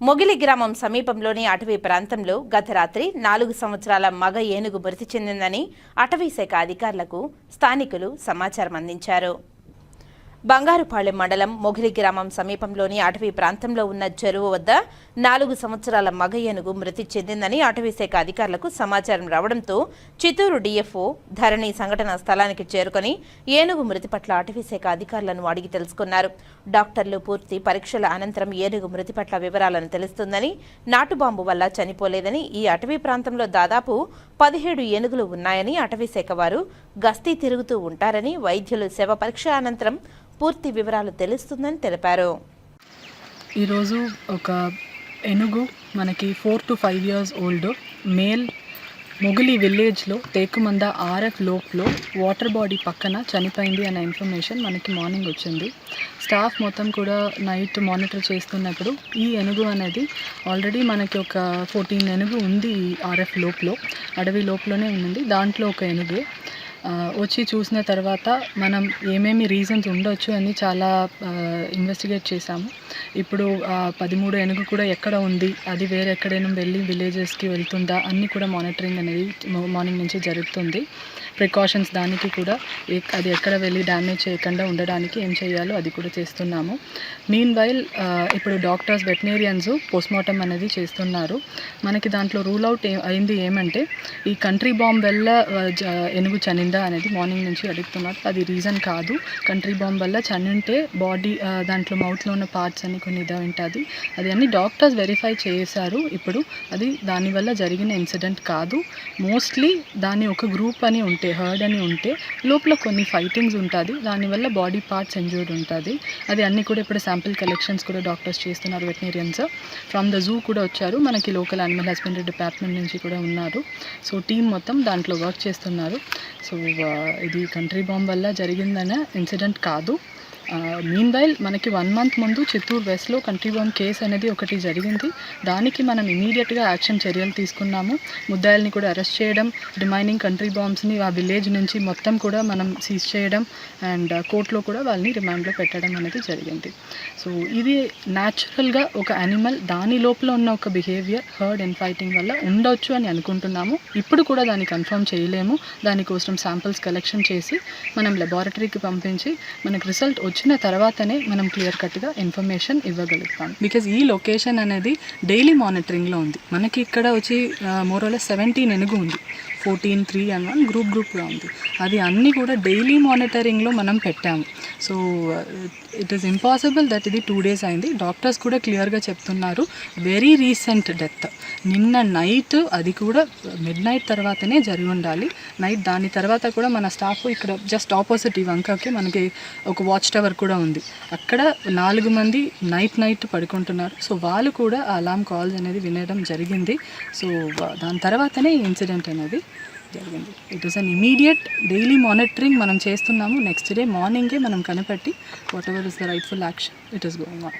మొగిలి గ్రామం సమీపంలోని అటవీ ప్రాంతంలో గత రాత్రి నాలుగు సంవత్సరాల మగ ఏనుగు మృతి చెందిందని అటవీ శాఖ అధికారులకు స్థానికులు సమాచారం అందించారు. బంగారుపాళెం మండలం మొగిలి గ్రామం సమీపంలోని అటవీ ప్రాంతంలో ఉన్న చెరువు వద్ద నాలుగు సంవత్సరాల మగ ఏనుగు మృతి చెందిందని అటవీ శాఖ అధికారులకు సమాచారం రావడంతో చిత్తూరు డీఎఫ్ఓ ధరణి సంఘటన స్థలానికి చేరుకొని ఏనుగు మృతి పట్ల అటవీ శాఖ అధికారులను అడిగి తెలుసుకున్నారు. డాక్టర్లు పూర్తి పరీక్షల అనంతరం ఏనుగు మృతి పట్ల వివరాలను తెలుస్తుందని నాటుబాంబు వల్ల చనిపోలేదని ఈ అటవీ ప్రాంతంలో దాదాపు పదిహేడు ఏనుగులు ఉన్నాయని అటవీశాఖ వారు గస్తీ తిరుగుతూ ఉంటారని వైద్యులు శవ పరీక్ష అనంతరం పూర్తి వివరాలు తెలుస్తుందని తెలిపారు. ఈరోజు ఒక ఏనుగు మనకి four to five years old male Mogili విలేజ్లో తేకుమంద ఆర్ఎఫ్ లోప్లో వాటర్ బాడీ పక్కన చనిపోయింది అనే ఇన్ఫర్మేషన్ మనకి మార్నింగ్ వచ్చింది. స్టాఫ్ మొత్తం కూడా నైట్ మానిటర్ చేస్తున్నప్పుడు ఈ ఎనుగు అనేది ఆల్రెడీ మనకి ఒక ఫోర్టీన్ ఎనుగు ఉంది ఈ ఆర్ఎఫ్ లోప్లో. అడవి లోపలనే ఉంది దాంట్లో ఒక ఎనుగు. వచ్చి చూసిన తర్వాత మనం ఏమేమి రీజన్స్ ఉండొచ్చు అని చాలా ఇన్వెస్టిగేట్ చేశాము. ఇప్పుడు పదమూడు పదిమూడు ఏనుగు కూడా ఎక్కడ ఉంది? అది వేరే ఎక్కడైనా వెళ్ళి విలేజెస్కి వెళ్తుందా? అన్నీ కూడా మానిటరింగ్ అనేది మార్నింగ్ నుంచి జరుగుతుంది. ప్రికాషన్స్ దానికి కూడా అది ఎక్కడ వెళ్ళి డ్యామేజ్ చేయకుండా ఉండడానికి ఏం చేయాలో అది కూడా చేస్తున్నాము. మీన్ వైల్ ఇప్పుడు డాక్టర్స్ వెటనేరియన్స్ పోస్ట్మార్టం అనేది చేస్తున్నారు. మనకి దాంట్లో రూల్ అవుట్ అయింది ఏమంటే ఈ కంట్రీ బాంబ్ వల్ల ఎనుగు జ- ఉందా అనేది మార్నింగ్ నుంచి అడుగుతున్నారు అది రీజన్ కాదు. కంట్రీ బాంబ్ వల్ల చనింటే బాడీ దాంట్లో మౌత్లో ఉన్న పార్ట్స్ అని కొన్ని ఇది ఉంటుంది అది అన్ని డాక్టర్స్ వెరిఫై చేశారు ఇప్పుడు. అది దానివల్ల జరిగిన ఇన్సిడెంట్ కాదు. మోస్ట్లీ దాని ఒక గ్రూప్ అని ఉంటే హర్డ్ అని ఉంటే లోపల కొన్ని ఫైటింగ్స్ ఉంటుంది. దానివల్ల బాడీ పార్ట్స్ ఇంజ్యూర్డ్ ఉంటుంది. అది అన్ని కూడా ఇప్పుడు శాంపిల్ కలెక్షన్స్ కూడా డాక్టర్స్ చేస్తున్నారు వెటనేరియన్స్ ఫ్రమ్ ద జూ కూడా వచ్చారు. మనకి లోకల్ యానిమల్ హస్బెండరీ డిపార్ట్మెంట్ నుంచి కూడా ఉన్నారు. సో టీం మొత్తం దాంట్లో వర్క్ చేస్తున్నారు. సో ఇది కంట్రీ బాంబ్ వల్ల జరిగిందనే ఇన్సిడెంట్ కాదు. మీన్ వైల్ మనకి వన్ మంత్ ముందు చిత్తూరు వెస్ట్లో కంట్రీ బోమ్ కేసు అనేది ఒకటి జరిగింది. దానికి మనం ఇమీడియట్గా యాక్షన్ చర్యలు తీసుకున్నాము. ముద్దాయిల్ని కూడా అరెస్ట్ చేయడం రిమైనింగ్ కంట్రీ బాంబ్స్ని ఆ విలేజ్ నుంచి మొత్తం కూడా మనం సీజ్ చేయడం అండ్ కోర్టులో uh, కూడా వాళ్ళని రిమాండ్లో పెట్టడం అనేది జరిగింది. సో ఇది న్యాచురల్గా ఒక యానిమల్ దాని లోపల ఉన్న ఒక బిహేవియర్ హర్డ్ ఎన్ ఫైటింగ్ వల్ల ఉండొచ్చు అని అనుకుంటున్నాము. ఇప్పుడు కూడా దాన్ని కన్ఫర్మ్ చేయలేము. దానికోసం శాంపిల్స్ కలెక్షన్ చేసి మనం లెబారటరీకి పంపించి మనకు రిజల్ట్ వచ్చిన తర్వాతనే మనం క్లియర్ కట్గా ఇన్ఫర్మేషన్ ఇవ్వగలుగుతాం. బికాజ్ ఈ లొకేషన్ అనేది డైలీ మానిటరింగ్లో ఉంది. మనకి ఇక్కడ వచ్చి మోరోలెస్ సెవెంటీన్ ఎనుగు ఉంది. Fourteen three and one group గ్రూప్గా ఉంది. అది అన్నీ కూడా డైలీ మానిటరింగ్లో మనం పెట్టాము. So it is impossible that ఇది టూ డేస్ అయింది. డాక్టర్స్ కూడా క్లియర్గా చెప్తున్నారు. Very recent death. నిన్న నైట్ అది కూడా మిడ్ నైట్ తర్వాతనే జరిగి ఉండాలి. నైట్ దాని తర్వాత కూడా మన స్టాఫ్ ఇక్కడ జస్ట్ ఆపోజిట్ ఈ వంకకి మనకి ఒక వాచ్ టవర్ కూడా ఉంది. అక్కడ నాలుగు మంది నైట్ నైట్ పడుకుంటున్నారు. సో వాళ్ళు కూడా ఆ అలామ్ కాల్స్ అనేది వినడం జరిగింది. సో దాని తర్వాతనే ఈ ఇన్సిడెంట్ అనేది జరిగింది. It is an immediate daily monitoring మనం చేస్తున్నాము. నెక్స్ట్ డే మార్నింగే మనం కనిపెట్టి whatever is the rightful action it is going on